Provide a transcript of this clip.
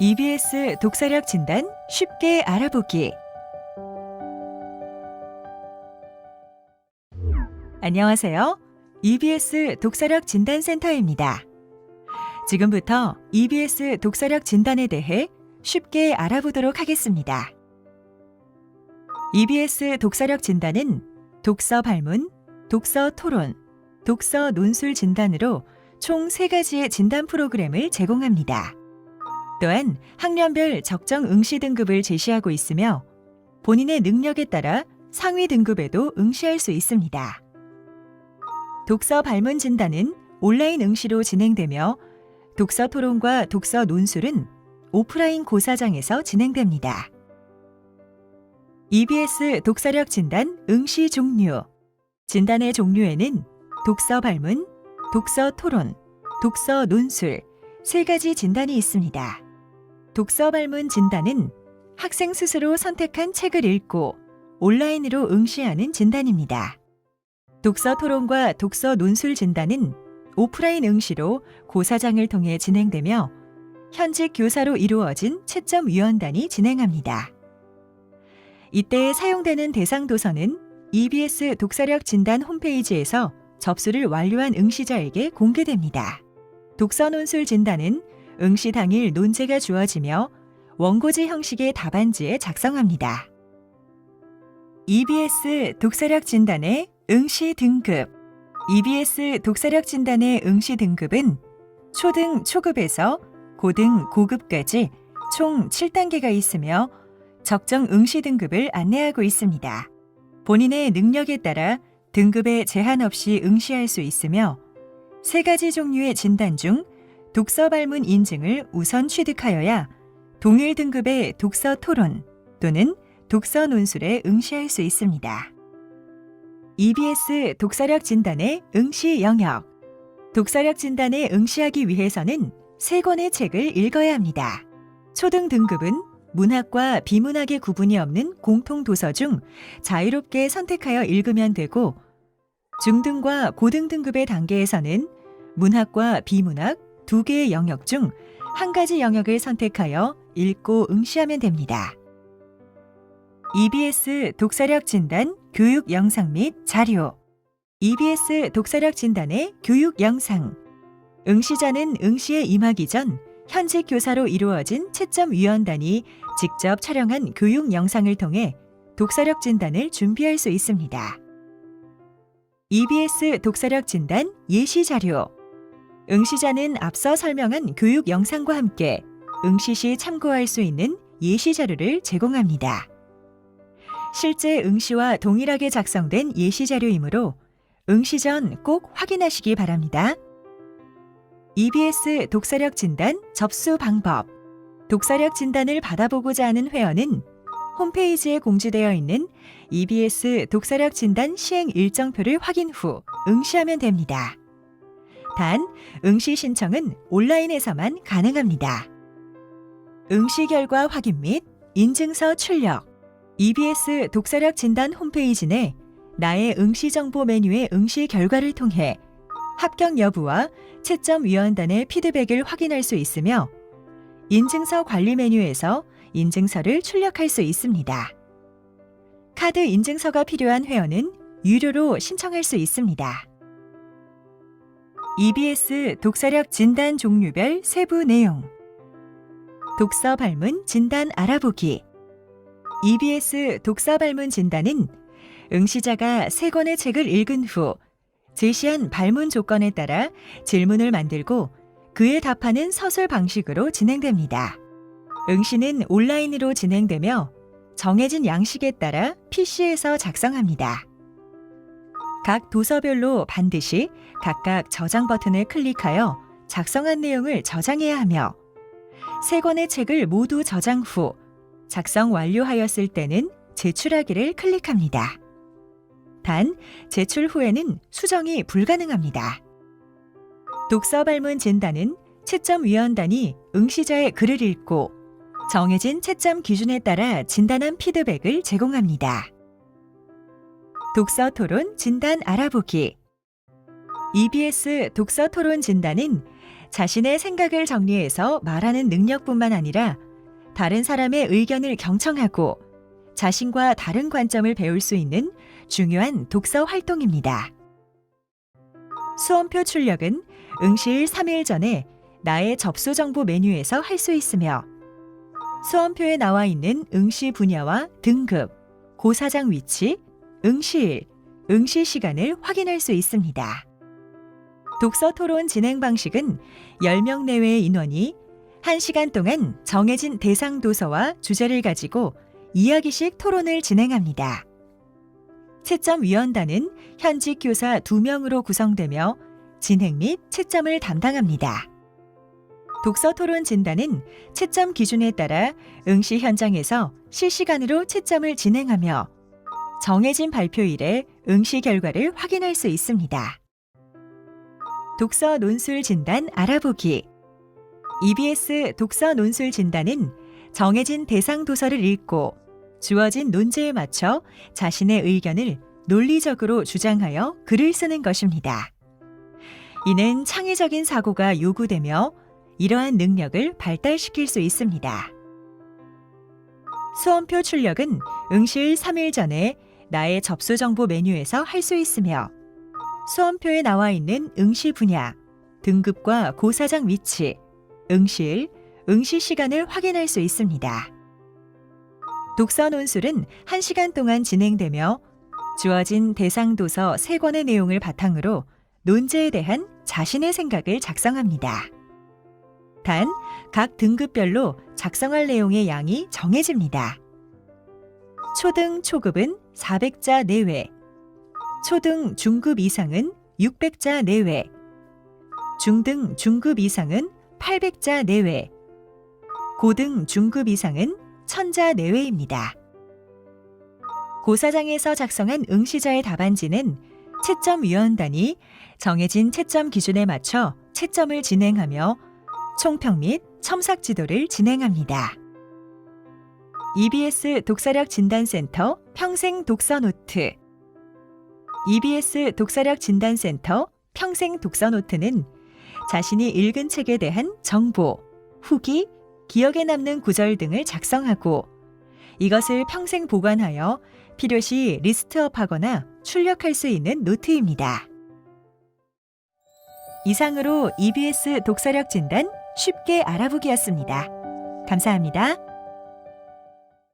EBS 독서력 진단 쉽게 알아보기. 안녕하세요. EBS 독서력 진단센터입니다. 지금부터 EBS 독서력 진단에 대해 쉽게 알아보도록 하겠습니다. EBS 독서력 진단은 독서 발문, 독서 토론, 독서 논술 진단으로 총 3가지의 진단 프로그램을 제공합니다. 또한 학년별 적정 응시 등급을 제시하고 있으며 본인의 능력에 따라 상위 등급에도 응시할 수 있습니다. 독서 발문 진단은 온라인 응시로 진행되며 독서 토론과 독서 논술은 오프라인 고사장에서 진행됩니다. EBS 독서력 진단 응시 종류 진단의 종류에는 독서 발문, 독서 토론, 독서 논술 세 가지 진단이 있습니다. 독서 발문 진단은 학생 스스로 선택한 책을 읽고 온라인으로 응시하는 진단입니다. 독서 토론과 독서 논술 진단은 오프라인 응시로 고사장을 통해 진행되며 현직 교사로 이루어진 채점 위원단이 진행합니다. 이때 사용되는 대상 도서는 EBS 독서력 진단 홈페이지에서 접수를 완료한 응시자에게 공개됩니다. 독서 논술 진단은 응시 당일 논제가 주어지며 원고지 형식의 답안지에 작성합니다. EBS 독서력 진단의 응시 등급 EBS 독서력 진단의 응시 등급은 초등 초급에서 고등 고급까지 총 7단계가 있으며 적정 응시 등급을 안내하고 있습니다. 본인의 능력에 따라 등급에 제한 없이 응시할 수 있으며 세 가지 종류의 진단 중 독서 발문 인증을 우선 취득하여야 동일 등급의 독서 토론 또는 독서 논술에 응시할 수 있습니다. EBS 독서력 진단의 응시 영역 독서력 진단에 응시하기 위해서는 세 권의 책을 읽어야 합니다. 초등 등급은 문학과 비문학의 구분이 없는 공통 도서 중 자유롭게 선택하여 읽으면 되고 중등과 고등 등급의 단계에서는 문학과 비문학 두 개의 영역 중 한 가지 영역을 선택하여 읽고 응시하면 됩니다. EBS 독서력 진단 교육 영상 및 자료 EBS 독서력 진단의 교육 영상 응시자는 응시에 임하기 전 현직 교사로 이루어진 채점 위원단이 직접 촬영한 교육 영상을 통해 독서력 진단을 준비할 수 있습니다. EBS 독서력 진단 예시 자료 응시자는 앞서 설명한 교육 영상과 함께 응시 시 참고할 수 있는 예시 자료를 제공합니다. 실제 응시와 동일하게 작성된 예시 자료이므로 응시 전 꼭 확인하시기 바랍니다. EBS 독서력 진단 접수 방법 독서력 진단을 받아보고자 하는 회원은 홈페이지에 공지되어 있는 EBS 독서력 진단 시행 일정표를 확인 후 응시하면 됩니다. 단, 응시 신청은 온라인에서만 가능합니다. 응시 결과 확인 및 인증서 출력 EBS 독서력 진단 홈페이지 내 나의 응시 정보 메뉴의 응시 결과를 통해 합격 여부와 채점 위원단의 피드백을 확인할 수 있으며 인증서 관리 메뉴에서 인증서를 출력할 수 있습니다. 카드 인증서가 필요한 회원은 유료로 신청할 수 있습니다. EBS 독서력 진단 종류별 세부 내용 독서 발문 진단 알아보기 EBS 독서 발문 진단은 응시자가 세 권의 책을 읽은 후 제시한 발문 조건에 따라 질문을 만들고 그에 답하는 서술 방식으로 진행됩니다. 응시는 온라인으로 진행되며 정해진 양식에 따라 PC에서 작성합니다. 각 도서별로 반드시 각각 저장 버튼을 클릭하여 작성한 내용을 저장해야 하며 세 권의 책을 모두 저장 후 작성 완료하였을 때는 제출하기를 클릭합니다. 단, 제출 후에는 수정이 불가능합니다. 독서 발문 진단은 채점 위원단이 응시자의 글을 읽고 정해진 채점 기준에 따라 진단한 피드백을 제공합니다. 독서 토론 진단 알아보기 EBS 독서 토론 진단은 자신의 생각을 정리해서 말하는 능력뿐만 아니라 다른 사람의 의견을 경청하고 자신과 다른 관점을 배울 수 있는 중요한 독서 활동입니다. 수험표 출력은 응시일 3일 전에 나의 접수 정보 메뉴에서 할 수 있으며 수험표에 나와 있는 응시 분야와 등급, 고사장 위치, 응시일, 응시 시간을 확인할 수 있습니다. 독서 토론 진행 방식은 10명 내외의 인원이 1시간 동안 정해진 대상 도서와 주제를 가지고 이야기식 토론을 진행합니다. 채점위원단은 현직 교사 2명으로 구성되며 진행 및 채점을 담당합니다. 독서 토론 진단은 채점 기준에 따라 응시 현장에서 실시간으로 채점을 진행하며 정해진 발표일에 응시 결과를 확인할 수 있습니다. 독서 논술 진단 알아보기 EBS 독서 논술 진단은 정해진 대상 도서를 읽고 주어진 논제에 맞춰 자신의 의견을 논리적으로 주장하여 글을 쓰는 것입니다. 이는 창의적인 사고가 요구되며 이러한 능력을 발달시킬 수 있습니다. 수험표 출력은 응시일 3일 전에 나의 접수 정보 메뉴에서 할 수 있으며 수험표에 나와 있는 응시 분야, 등급과 고사장 위치, 응시일, 응시 시간을 확인할 수 있습니다. 독서 논술은 1시간 동안 진행되며 주어진 대상 도서 3권의 내용을 바탕으로 논제에 대한 자신의 생각을 작성합니다. 단, 각 등급별로 작성할 내용의 양이 정해집니다. 초등, 초급은 400자 내외, 초등, 중급 이상은 600자 내외, 중등, 중급 이상은 800자 내외, 고등, 중급 이상은 1000자 내외입니다. 고사장에서 작성한 응시자의 답안지는 채점위원단이 정해진 채점 기준에 맞춰 채점을 진행하며 총평 및 첨삭 지도를 진행합니다. EBS 독서력 진단센터 평생 독서 노트 EBS 독서력 진단센터 평생 독서 노트는 자신이 읽은 책에 대한 정보, 후기, 기억에 남는 구절 등을 작성하고 이것을 평생 보관하여 필요시 리스트업하거나 출력할 수 있는 노트입니다. 이상으로 EBS 독서력 진단 쉽게 알아보기였습니다. 감사합니다.